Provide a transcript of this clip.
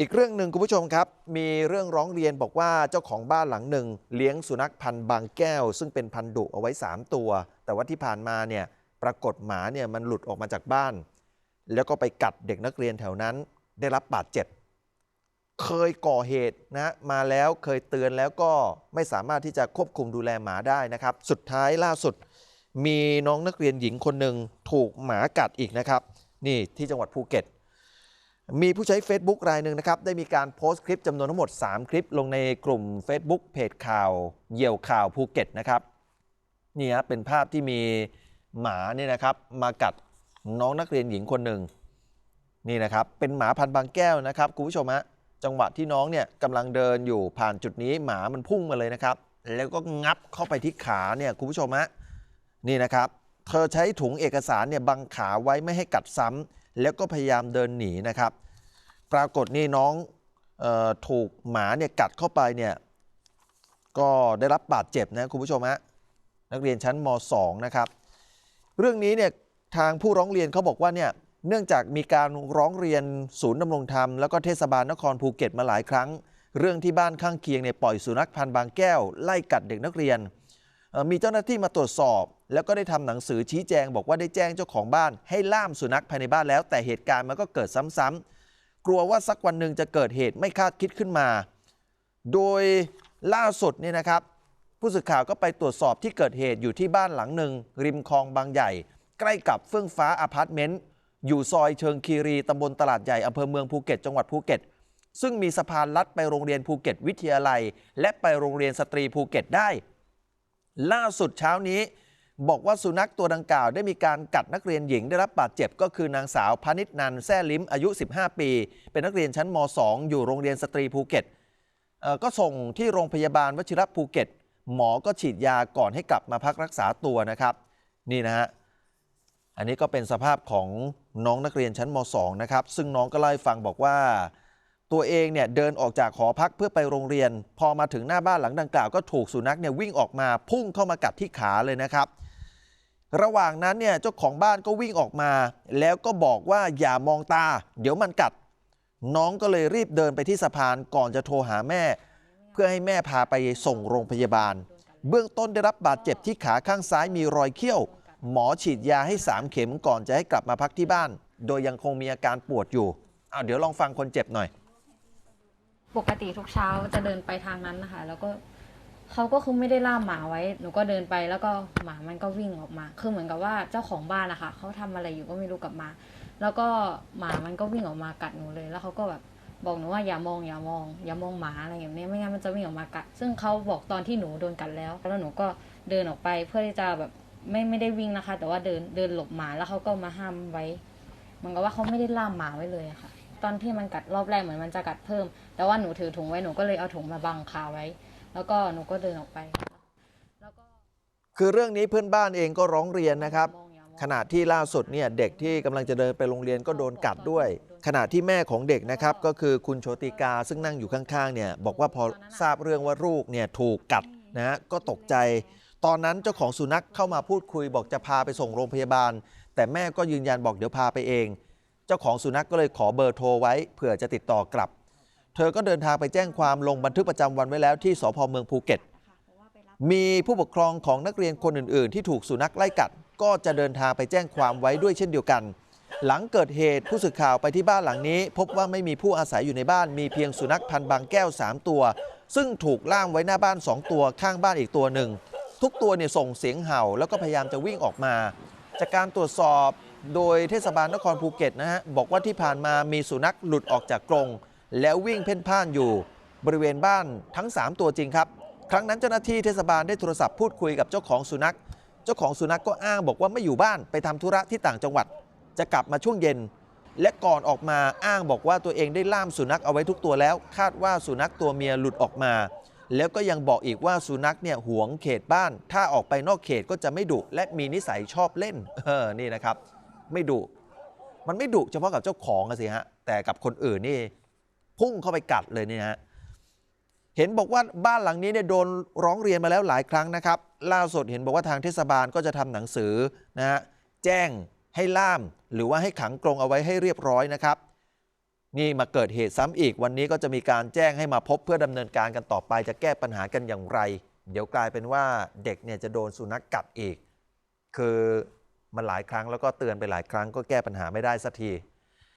อีกเรื่องหนึ่งคุณผู้ชมครับ มีเรื่องร้องเรียนบอกว่าเจ้าของบ้านหลังหนึ่ง เลี้ยงสุนัขพันธุ์บางแก้ว ซึ่งเป็นพันธุ์ดุเอาไว้ 3 ตัว แต่ว่าที่ผ่านมาเนี่ยปรากฏหมาเนี่ยมันหลุดออกมาจากบ้าน แล้วก็ไปกัดเด็กนักเรียนแถวนั้นได้รับบาดเจ็บ เคยก่อเหตุนะมาแล้วเคยเตือนแล้วก็ไม่สามารถที่จะควบคุมดูแลหมาได้นะครับ สุดท้ายล่าสุด มีน้องนักเรียนหญิงคนหนึ่งถูกหมากัดอีกนะครับ นี่ที่จังหวัดภูเก็ต มีผู้ใช้ Facebook รายหนึ่งนะครับ ได้มีการโพสต์คลิปจำนวนทั้งหมด 3 คลิป ลงในกลุ่ม Facebook เพจข่าวเหยี่ยวข่าวภูเก็ตนะครับนี่ฮะเป็นภาพที่มีหมาเนี่ยนะครับ มากัดน้องนักเรียนหญิงคนหนึ่งนี่นะครับ เป็นหมาพันธุ์บางแก้วนะครับคุณผู้ชมฮะจังหวะที่น้องเนี่ยกำลังเดินอยู่ผ่านจุดนี้หมามันพุ่งมาเลยนะครับ แล้วก็งับเข้าไปที่ขาเนี่ยคุณผู้ชมฮะนี่นะครับ เธอใช้ถุงเอกสารเนี่ยบังขาไว้ไม่ให้กัดซ้ำ แล้วก็พยายามเดินหนีนะครับ ปรากฏนี่น้องออถูกหมาเนี่ยกัดเข้าไปเนี่ยก็ได้รับบาดเจ็บนะคุณผู้ชมฮะนักเรียนชั้นม .2 นะครับ เรื่องนี้เนี่ยทางผู้ร้องเรียนเขาบอกว่าเนี่ยเนื่องจากมีการร้องเรียนศูนย์ดำรงธรรม แล้วก็เทศบาลนครภูเก็ตมาหลายครั้ง เรื่องที่บ้านข้างเคียงเนี่ยปล่อยสุนัขพันธ์บางแก้ว ไล่กัดเด็กนักเรียน มีเจ้าหน้าที่มาตรวจสอบ แล้วก็ได้ทำหนังสือชี้แจง บอกว่าได้แจ้งเจ้าของบ้าน ให้ล่ามสุนัขภายในบ้านแล้ว แต่เหตุการณ์มันก็เกิดซ้ำๆกลัวว่าสักวันหนึ่งจะเกิดเหตุไม่คาดคิดขึ้นมา โดยล่าสุดเนี่ยนะครับ ผู้สื่อข่าวก็ไปตรวจสอบที่เกิดเหตุอยู่ที่บ้านหลังหนึ่งริมคลองบางใหญ่ ใกล้กับเฟื่องฟ้าอพาร์ตเมนต์อยู่ซอยเชิงคีรีตำบลตลาดใหญ่อำเภอเมืองภูเก็ตจังหวัดภูเก็ตซึ่งมีสะพานลัดไปโรงเรียนภูเก็ตวิทยาลัย และไปโรงเรียนสตรีภูเก็ตได้ ล่าสุดเช้านี้ บอกว่าสุนัขตัวดังกล่าวได้มีการกัดนักเรียนหญิงได้รับบาดเจ็บก็คือนางสาวพานิชนันแซ่ลิ้มอายุ 15 ปี เป็นนักเรียนชั้นม .2 อยู่โรงเรียนสตรีภูเก็ตก็ส่งที่โรงพยาบาลวชิรภูเก็ต หมอก็ฉีดยาก่อนให้กลับมาพักรักษาตัวนะครับ นี่นะฮะอันนี้ก็เป็นสภาพของน้องนักเรียนชั้นม .2 นะครับซึ่งน้องก็เล่าให้ฟังบอกว่า ตัวเองเนี่ยเดินออกจากหอพักเพื่อไปโรงเรียน พอมาถึงหน้าบ้านหลังดังกล่าวก็ถูกสุนัขเนี่ยวิ่งออกมาพุ่งเข้ามากัดที่ขาเลยนะครับ ระหว่างนั้นเนี่ยเจ้าของบ้านก็วิ่งออกมา แล้วก็บอกว่าอย่ามองตา เดี๋ยวมันกัด น้องก็เลยรีบเดินไปที่สะพานก่อนจะโทรหาแม่ เพื่อให้แม่พาไปส่งโรงพยาบาล เบื้องต้นได้รับบาดเจ็บที่ขาข้างซ้ายมีรอยเขี้ยว หมอฉีดยาให้3เข็มก่อนจะให้กลับมาพักที่บ้าน โดยยังคงมีอาการปวดอยู่เอาเดี๋ยวลองฟังคนเจ็บหน่อย ปกติทุกเช้าจะเดินไปทางนั้นนะคะ แล้วก็เขาก็คือไม่ได้ล่ามหมาไว้ หนูก็เดินไปแล้วก็หมามันก็วิ่งออกมา คือเหมือนกับว่าเจ้าของบ้านนะคะเขาทำอะไรอยู่ก็ไม่รู้กลับมา แล้วก็หมามันก็วิ่งออกมากัดหนูเลย แล้วเขาก็แบบบอกหนูว่าอย่ามองอย่ามอง อย่ามองหมาอะไรอย่างนี้ไม่งั้นมันจะวิ่งออกมากัด ซึ่งเขาบอกตอนที่หนูโดนกัดแล้ว แล้วหนูก็เดินออกไปเพื่อที่จะแบบไม่ไม่ได้วิ่งนะคะ แต่ว่าเดินเดินหลบหมาแล้วเขาก็มาห้ามไว้เหมือนกับว่าเขาไม่ได้ล่ามหมาไว้เลยอะค่ะ อนที่มันกัดรอบแรกเหมือนมันจะกัดเพิ่ม แต่ว่าหนูถือถุงไว้หนูก็เลยเอาถุงมาบังคาไว้ แล้วก็หนูก็เดินออกไป แล้วก็คือเรื่องนี้เพื่อนบ้านเองก็ร้องเรียนนะครับมองอย่ามองขณะที่ล่าสุดเนี่ยเด็กที่กำลังจะเดินไปโรงเรียนก็โดนกัดด้วย ขณะที่แม่ของเด็กนะครับก็คือคุณโชติกาซึ่งนั่งอยู่ข้างๆเนี่ยบอกว่าพอทราบเรื่องว่าลูกเนี่ยถูกกัดนะฮะก็ตกใจ ตอนนั้นเจ้าของสุนัขเข้ามาพูดคุยบอกจะพาไปส่งโรงพยาบาล แต่แม่ก็ยืนยันบอกเดี๋ยวพาไปเอง เจ้าของสุนัขก็เลยขอเบอร์โทรไว้เผื่อจะติดต่อกลับ เธอก็เดินทางไปแจ้งความลงบันทึกประจำวันไว้แล้วที่สพเมืองภูเก็ต มีผู้ปกครองของนักเรียนคนอื่น ๆ ที่ถูกสุนัขไล่กัด ก็จะเดินทางไปแจ้งความไว้ด้วยเช่นเดียวกัน หลังเกิดเหตุผู้สื่อข่าวไปที่บ้านหลังนี้ พบว่าไม่มีผู้อาศัยอยู่ในบ้านมีเพียงสุนัขพันธุ์บางแก้ว 3 ตัว ซึ่งถูกล่ามไว้หน้าบ้าน 2 ตัวข้างบ้านอีกตัวหนึ่งทุกตัวเนี่ยส่งเสียงเห่าแล้วก็พยายามจะวิ่งออกมา จากการตรวจสอบ โดยเทศบาลนครภูเก็ตนะฮะบอกว่าที่ผ่านมามีสุนัขหลุดออกจากกรง แล้ววิ่งเพ่นพ่านอยู่บริเวณบ้านทั้ง 3 ตัวจริงครับ ครั้งนั้นเจ้าหน้าที่เทศบาลได้โทรศัพท์พูดคุยกับเจ้าของสุนัข เจ้าของสุนัขก็อ้างบอกว่าไม่อยู่บ้านไปทำธุระที่ต่างจังหวัด จะกลับมาช่วงเย็น และก่อนออกมาอ้างบอกว่าตัวเองได้ล่ามสุนัขเอาไว้ทุกตัวแล้ว คาดว่าสุนัขตัวเมียหลุดออกมา แล้วก็ยังบอกอีกว่าสุนัขเนี่ยหวงเขตบ้าน ถ้าออกไปนอกเขตก็จะไม่ดุและมีนิสัยชอบเล่นเออนี่นะครับ ไม่ดุมันไม่ดุเฉพาะกับเจ้าของอะสิฮะแต่กับคนอื่นนี่พุ่งเข้าไปกัดเลยเนี่ยฮะเห็นบอกว่าบ้านหลังนี้เนี่ยโดนร้องเรียนมาแล้วหลายครั้งนะครับ ล่าสุดเห็นบอกว่าทางเทศบาลก็จะทำหนังสือนะฮะแจ้งให้ล่าม หรือว่าให้ขังกรงเอาไว้ให้เรียบร้อยนะครับ นี่มาเกิดเหตุซ้ำอีกวันนี้ก็จะมีการแจ้งให้มาพบเพื่อดำเนินการกันต่อไป จะแก้ปัญหากันอย่างไร เดี๋ยวกลายเป็นว่าเด็กเนี่ยจะโดนสุนัขกกัดอีก คือ มันหลายครั้งแล้วก็เตือนไปหลายครั้งก็แก้ปัญหาไม่ได้สักที